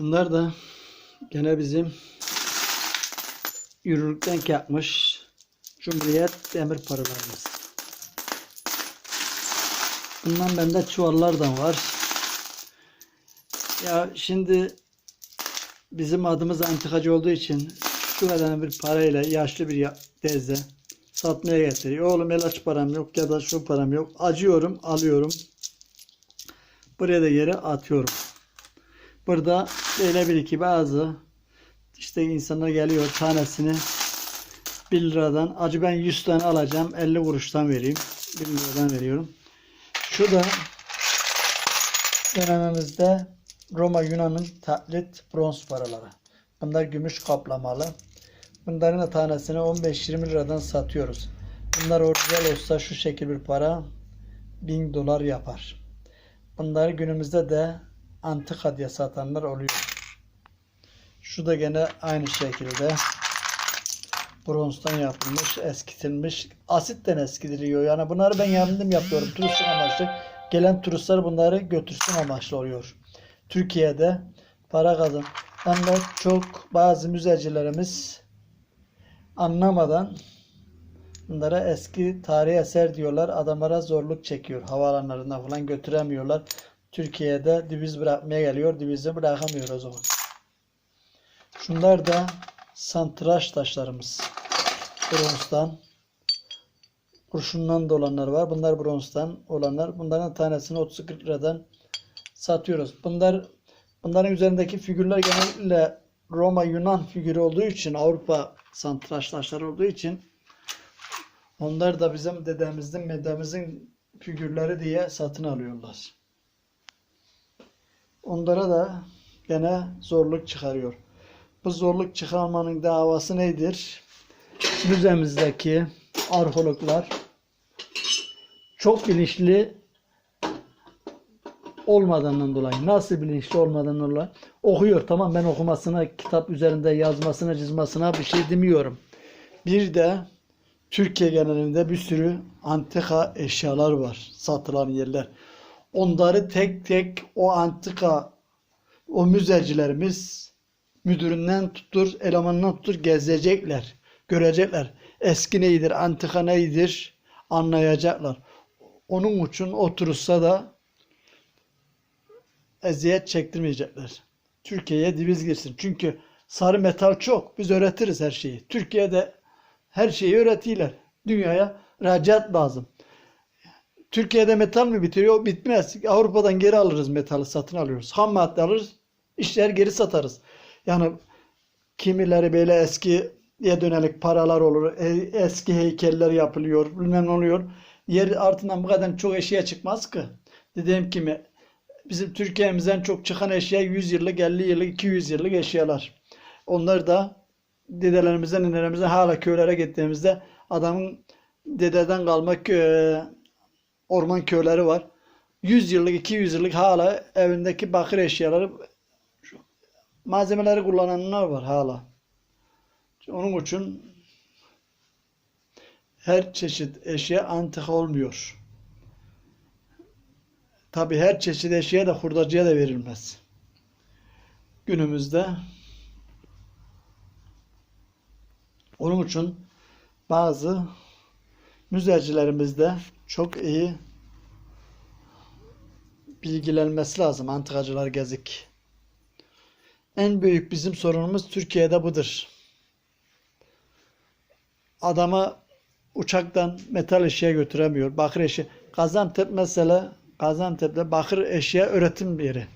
Şunlar da gene bizim yürürlükten yapmış Cumhuriyet demir paralarımız. Bundan bende çuvallardan var. Ya şimdi bizim adımız antikacı olduğu için şu kadar bir parayla yaşlı bir teyze satmaya getiriyor. Oğlum el aç param yok ya da şu param yok. Acıyorum, alıyorum. Buraya da yere atıyorum. Burada böyle bir iki bazı işte insanlar geliyor tanesini 1 liradan acı ben 100 tane alacağım 50 kuruştan vereyim 1 liradan veriyorum. Şu da dönemimizde Roma Yunan'ın taklit bronz paraları. Bunlar gümüş kaplamalı. Bunların da tanesini 15-20 liradan satıyoruz. Bunlar orijinal olsa şu şekil bir para 1000 dolar yapar. Bunları günümüzde de antika diye satanlar oluyor. Şu da gene aynı şekilde bronzdan yapılmış, eskitilmiş. Asitten eskitiliyor. Yani bunları ben kendim yapıyorum. Turistik amaçlı. Gelen turistler bunları götürsün amaçlı oluyor. Türkiye'de para kazan. Ama çok bazı müzecilerimiz anlamadan bunlara eski tarihi eser diyorlar. Adamlara zorluk çekiyor. Havaalanlarına falan götüremiyorlar. Türkiye'de döviz bırakmaya geliyor. Dövizi bırakamıyor o zaman. Şunlar da santraç taşlarımız. Bronzdan. Kurşundan da olanlar var. Bunlar bronzdan olanlar. Bunların tanesini 30-40 liradan satıyoruz. Bunlar bunların üzerindeki figürler genellikle Roma Yunan figürü olduğu için Avrupa santraç taşları olduğu için onlar da bizim dedemizin medemizin figürleri diye satın alıyorlar. Onlara da gene zorluk çıkarıyor. Bu zorluk çıkarmanın davası nedir? Müzemizdeki arkeologlar çok bilinçli olmadığından dolayı nasıl bilinçli olmadığından dolayı okuyor tamam ben okumasına kitap üzerinde yazmasına çizmasına bir şey demiyorum. Bir de Türkiye genelinde bir sürü antika eşyalar var satılan yerler. Onları tek tek o antika o müzecilerimiz müdüründen tutur, elemanından tutur gezecekler, görecekler. Eski neyidir, antika neyidir anlayacaklar. Onun için oturursa da eziyet çektirmeyecekler. Türkiye'ye diviz girsin. Çünkü sarı metal çok. Biz öğretiriz her şeyi. Türkiye'de her şeyi öğretiyorlar. Dünyaya racat lazım. Türkiye'de metal mi bitiriyor? Bitmez. Avrupa'dan geri alırız metali satın alıyoruz. Ham madde alırız. işler geri satarız. Yani kimileri böyle eskiye dönelik paralar olur. e- Eski heykeller yapılıyor. Bilmem ne oluyor. Yer altından bu kadar çok eşya çıkmaz ki. Dediğim gibi bizim Türkiye'mizden çok çıkan eşya 100 yıllık, 50 yıllık, 200 yıllık eşyalar. Onlar da dedelerimizden, ninelerimizden hala köylere gittiğimizde adamın dededen kalma kö- orman köyleri var. 100 yıllık, 200 yıllık hala evindeki bakır eşyaları malzemeleri kullananlar var hala. Onun için her çeşit eşya antika olmuyor. Tabi her çeşit eşya da hurdacıya da verilmez. Günümüzde onun için bazı müzecilerimizde çok iyi bilgilenmesi lazım antikacılar gezik. En büyük bizim sorunumuz Türkiye'de budur. Adama uçaktan metal eşya götüremiyor. Bakır eşya. Gaziantep mesela Gaziantep'te bakır eşya üretim yeri.